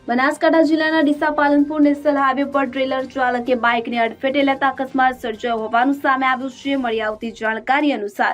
બનાસકાંઠા જિલ્લાના Deesa Palanpur national highway પર trailer ચાલકે બાઇકને અડફેટે લેતા અકસ્માત સર્જાયો હોવાનું સામે આવ્યું છે. મળી આવતી જાણકારી અનુસાર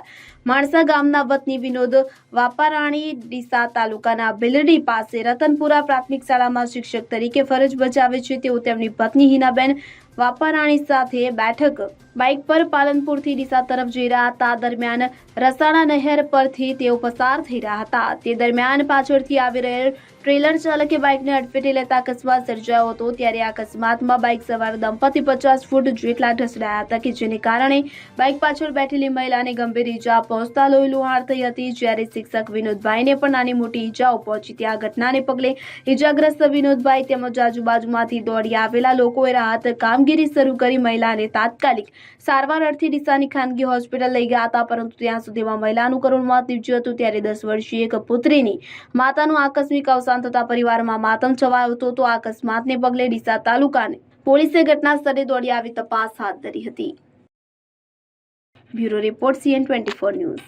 માણસા ગામના વતની વિનોદ વાપારાણી ડીસા તાલુકાના ભેલડી પાસે રતનપુરા પ્રાથમિક શાળામાં શિક્ષક તરીકે ફરજ બજાવે છે. તેઓ તેમની પત્ની હિનાબેન વાપારાણી સાથે બેઠક. બાઇક પર પાલનપુરથી ડીસા તરફ જઈ રહ્યા હતા. દરમિયાન રસાણા નહેર પરથી તેઓ પસાર થઈ રહ્યા હતા. તે દરમિયાન પાછળથી આવી રહેલ ટ્રેલર ચાલકે બાઇકને અડફેટે લેતા અકસ્માત સર્જાયો હતો. ત્યારે આ અકસ્માતમાં બાઇક સવાર દંપતી પચાસ ફૂટ જેટલા ઢસડાયા હતા કે જેને કારણે બાઇક પાછળ બેઠેલી મહિલાને ગંભીર ઈજા પહોંચતા લોહી લુહાણ થઈ હતી. જ્યારે શિક્ષક વિનોદભાઈને પણ નાની મોટી ઈજાઓ પહોંચી. હતી આ ઘટનાને પગલે ઈજાગ્રસ્ત વિનોદભાઈ તેમજ આજુબાજુમાંથી દોડી આવેલા લોકોએ રાહત કામગીરી શરૂ કરી મહિલાને તાત્કાલિક સારવાર અર્થે ડીસાની ખાનગી હોસ્પિટલ લઈ ગયા હતા, પરંતુ ત્યાં સુધીમાં મહિલાનું કરુણ મોત હતું. ત્યારે દસ વર્ષીય એક પુત્રીની માતાનું આકસ્મિક અવસાન થતા પરિવારમાં માતમ છવાયો હતો. તો અકસ્માતને પગલે ડીસા તાલુકાને પોલીસે ઘટના સ્થળે દોડી આવી તપાસ હાથ ધરી હતી. Bureau report CN twenty news.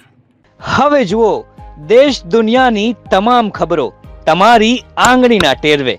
હવે જુઓ, દેશ દુનિયાની તમામ ખબરો તમારી આંગળીના ટેરવે.